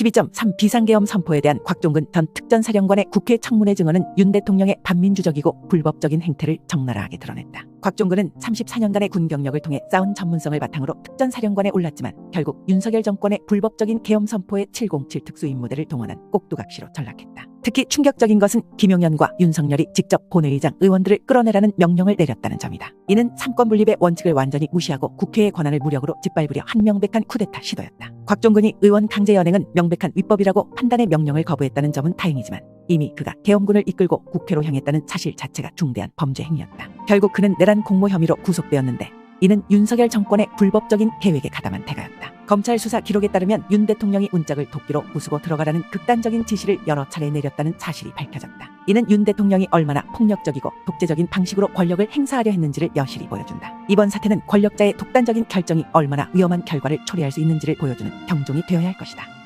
12.3 비상계엄 선포에 대한 곽종근 전 특전사령관의 국회 청문회 증언은 윤 대통령의 반민주적이고 불법적인 행태를 적나라하게 드러냈다. 곽종근은 34년간의 군 경력을 통해 쌓은 전문성을 바탕으로 특전사령관에 올랐지만 결국 윤석열 정권의 불법적인 계엄 선포에 707 특수임무대를 동원한 꼭두각시로 전락했다. 특히 충격적인 것은 김용현과 윤석열이 직접 본회의장 의원들을 끌어내라는 명령을 내렸다는 점이다. 이는 삼권 분립의 원칙을 완전히 무시하고 국회의 권한을 무력으로 짓밟으려 한 명백한 쿠데타 시도였다. 곽종근이 의원 강제 연행은 명백한 위법이라고 판단의 명령을 거부했다는 점은 다행이지만 이미 그가 계엄군을 이끌고 국회로 향했다는 사실 자체가 중대한 범죄 행위였다. 결국 그는 내란 공모 혐의로 구속되었는데 이는 윤석열 정권의 불법적인 계획에 가담한 대가였다. 검찰 수사 기록에 따르면 윤 대통령이 운짝을 도끼로 부수고 들어가라는 극단적인 지시를 여러 차례 내렸다는 사실이 밝혀졌다. 이는 윤 대통령이 얼마나 폭력적이고 독재적인 방식으로 권력을 행사하려 했는지를 여실히 보여준다. 이번 사태는 권력자의 독단적인 결정이 얼마나 위험한 결과를 초래할 수 있는지를 보여주는 경종이 되어야 할 것이다.